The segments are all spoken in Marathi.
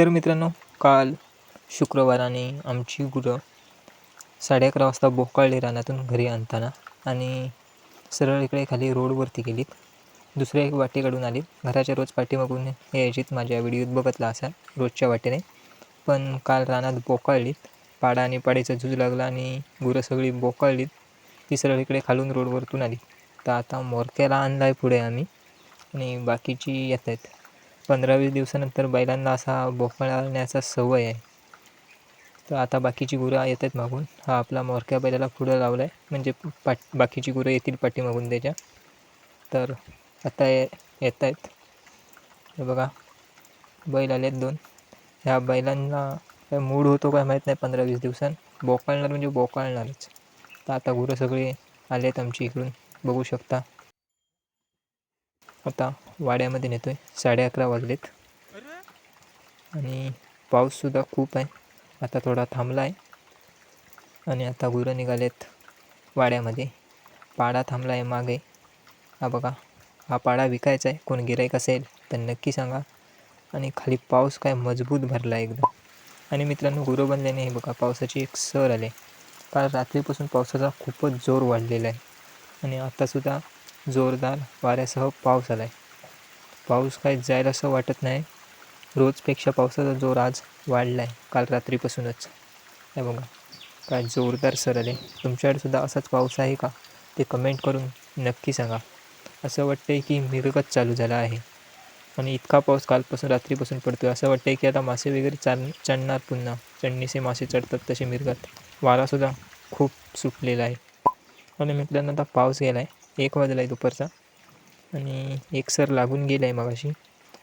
तर मित्रांनो काल शुक्रवाराने आमची गुरं साडे अकरा वाजता बोकाळली रानातून घरी आणताना आणि सरळ इकडे खाली रोडवरती गेलीत. दुसऱ्या एक वाटेकडून आली घराच्या रोज पाठीमागून यायचीत माझ्या व्हिडिओत बघतला असा रोजच्या वाटेने. पण काल रानात बोकाळलीत. पाडा आणि पाडीचा झूज लागला आणि गुरं सगळी बोकाळलीत. ती सरळ इकडे खालून रोडवरतून आली. तर आता मोरक्याला आणला आहे पुढे आम्ही आणि बाकीची येत आहेत पंधरा वीस दिवसानंतर बैलांना असा बोकाळण्याचा सवय आहे. तर आता बाकीची गुरं येत आहेत मागून. हा आपला मोरक्या बैलाला पुढं लावला आहे म्हणजे पाट बाकीची गुरं येतील पाठीमागून त्याच्या. तर आता ये येत आहेत हे बघा. बैल आले आहेत दोन. ह्या बैलांना काय मूड होतो काय माहीत नाही पंधरा वीस दिवसांत बोकाळणार म्हणजे बोकाळणारच. तर आता गुरं सगळे आले आहेत आमची इकडून. बघू शकता. आता वाड्यामध्ये नेतो आहे साडे अकरा वाजलेत. आणि पाऊससुद्धा खूप आहे. आता थोडा थांबला आहे आणि आता गुरं निघालेत वाड्यामध्ये. पाडा थांबला आहे मागे. हा बघा हा पाडा विकायचा आहे. कोण गिरायक असेल तर नक्की सांगा. आणि खाली पाऊस काय मजबूत भरला आहे एकदम. आणि मित्रांनो गुरं बनल्याने हे बघा पावसाची एक सर आले. काल रात्रीपासून पावसाचा खूपच जोर वाढलेला आहे. आणि आत्तासुद्धा जोरदार वाऱ्यासह पाऊस आला आहे पाऊस काय जाईल असं वाटत नाही. रोजपेक्षा पावसाचा जोर आज वाढला आहे काल रात्रीपासूनच. हे बघा काय जोरदार सर आले. तुमच्याकडे सुद्धा असाच पाऊस आहे का? ते कमेंट करून नक्की सांगा. असं वाटतंय की मिरगत चालू झाला आहे. आणि इतका पाऊस कालपासून रात्रीपासून पडतो आहे असं वाटतंय की आता मासे वगैरे चाल चढणार पुन्हा. चढणीचे मासे चढतात तसे मिरगत. वारासुद्धा खूप सुटलेला आहे. आणि मित्रांना आता पाऊस गेला आहे एक वाजला आहे दुपारचा आणि एक सर लागून गेला आहे मगाशी.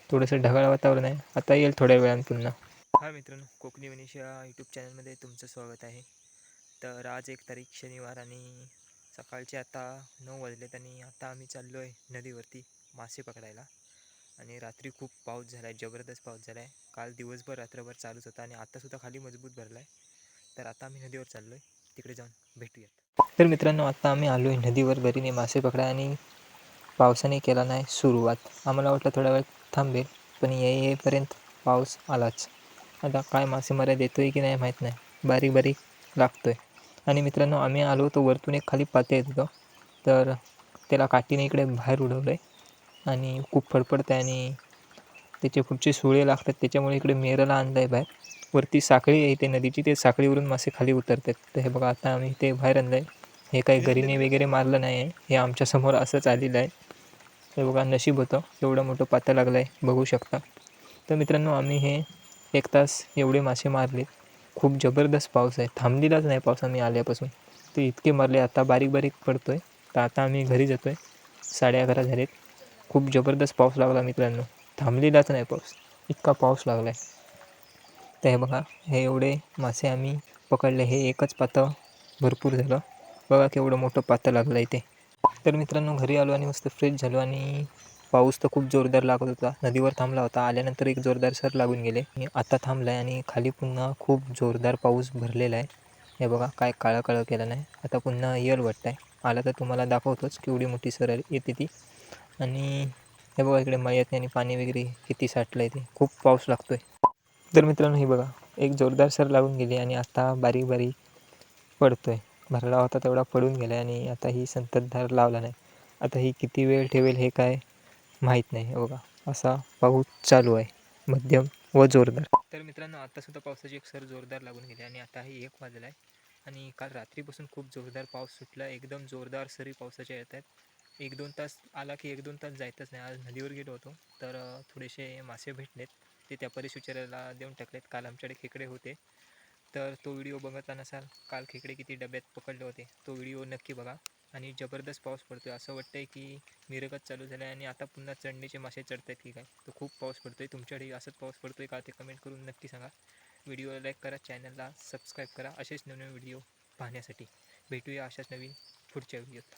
थोडंसं ढगाळ वातावरण आहे. आता येईल थोड्या वेळानं पुन्हा. हा मित्रांनो कोकणी वनिशा यूट्यूब चॅनलमध्ये तुमचं स्वागत आहे. तर आज एक तारीख शनिवार आणि सकाळचे आता नऊ वाजलेत आणि आता आम्ही चाललो आहे नदीवरती मासे पकडायला. आणि रात्री खूप पाऊस झाला आहे जबरदस्त पाऊस झाला आहे काल दिवसभर रात्रभर चालूच होता आणि आत्तासुद्धा खाली मजबूत भरला आहे तर आता आम्ही नदीवर चाललो आहे तिकडे जाऊन भेटूयात. तर मित्रांनो आता आम्ही आलो आहे नदीवर. घरीने मासे पकडा आणि पावसाने केला नाही सुरुवात. आम्हाला वाटलं थोडा वेळ थांबेल पण ये येईपर्यंत पाऊस आलाच. आता काय मासेमाऱ्या देतो आहे की नाही माहीत नाही. बारीक बारीक लागतो आहे आणि मित्रांनो आम्ही आलो तो वरतून एक खाली पाते येत होतो तर त्याला काठीने इकडे बाहेर उडवलं आहे आणि खूप फडफडतं आहे आणि त्याचे पुढचे सुळे लागतात. त्याच्यामुळे इकडे मेरला आणलं आहे बाहेर. वरती साखळी आहे इथे नदीची ते साखळीवरून मासे खाली उतरतात. तर हे बघा आता आम्ही ते बाहेर आणलं आहे हे काही गरीने वगैरे मारलं नाही आहे. हे आमच्यासमोर असंच आलेलं आहे. हे बघा नशीब होतं. एवढं मोठं पातं लागलं आहे बघू शकता. तर मित्रांनो आम्ही हे एक तास एवढे मासे मारले. खूप जबरदस्त पाऊस आहे. थांबलेलाच नाही पाऊस आम्ही आल्यापासून. ते इतके मारले. आता बारीक बारीक पडतो आहे तर आता आम्ही घरी जातो आहे साडे अकरा झालेत. खूप जबरदस्त पाऊस लागला मित्रांनो. थांबलेलाच नाही पाऊस. इतका पाऊस लागला आहे तर हे बघा हे एवढे मासे आम्ही पकडले. हे एकच पातं भरपूर झालं. बघा केवढं मोठं पातं लागलं इथे. तर मित्रांनो घरी आलो आणि मस्त फ्रेश झालो आणि पाऊस तर खूप जोरदार लागत होता. नदीवर थांबला होता. आल्यानंतर एक जोरदार सर लागून गेले. आता थांबला आहे आणि खाली पुन्हा खूप जोरदार पाऊस भरलेला आहे. हे बघा काय काळं काळं केलं नाही. आता पुन्हा येल वाटतं आहे आला तर तुम्हाला दाखवतोच केवढी मोठी सर येते ती. आणि हे बघा इकडे मळ्यात आणि पाणी वगैरे किती साठलं आहे ते. खूप पाऊस लागतो आहे तर मित्रांनो हे बघा एक जोरदार सर लागून गेली आणि आता बारीक बारीक पडतो आहे भरला होता तेवढा पडून गेला आणि आता ही संततधार लावला नाही. आता ही किती वेळ ठेवेल हे काय माहीत नाही. बघा असा पाऊस चालू आहे मध्यम व जोरदार. तर मित्रांनो आत्तासुद्धा पावसाची एक सर जोरदार लागून गेली आणि आताही एक वाजला आहे आणि काल रात्रीपासून खूप जोरदार पाऊस सुटला. एकदम जोरदार सरी पावसाच्या येत आहेत. एक दोन तास आला की एक दोन तास जायतच नाही. आज नदीवर गेलो होतो तर थोडेसे मासे भेटलेत. ते त्या परिसुचाराला देऊन टाकलेत. काल आमच्याकडे खेकडे होते. तर तो व्हिडिओ बघत नसाल काल खेकडे किती डब्यात पकडले होते. तो व्हिडिओ नक्की बघा. आणि जबरदस्त पाऊस पडतो आहे असं वाटतं आहे की मिरगत चालू झालं आहे आणि आता पुन्हा चढणीचे मासे चढत आहेत की काय? तो खूप पाऊस पडतो आहे तुमच्याकडे असंच पाऊस पडतो आहे का ते कमेंट करून नक्की सांगा. व्हिडिओला लाईक करा चॅनलला सबस्क्राईब करा. असेच नवीन व्हिडिओ पाहण्यासाठी भेटूया अशाच नवीन पुढच्या व्हिडिओत.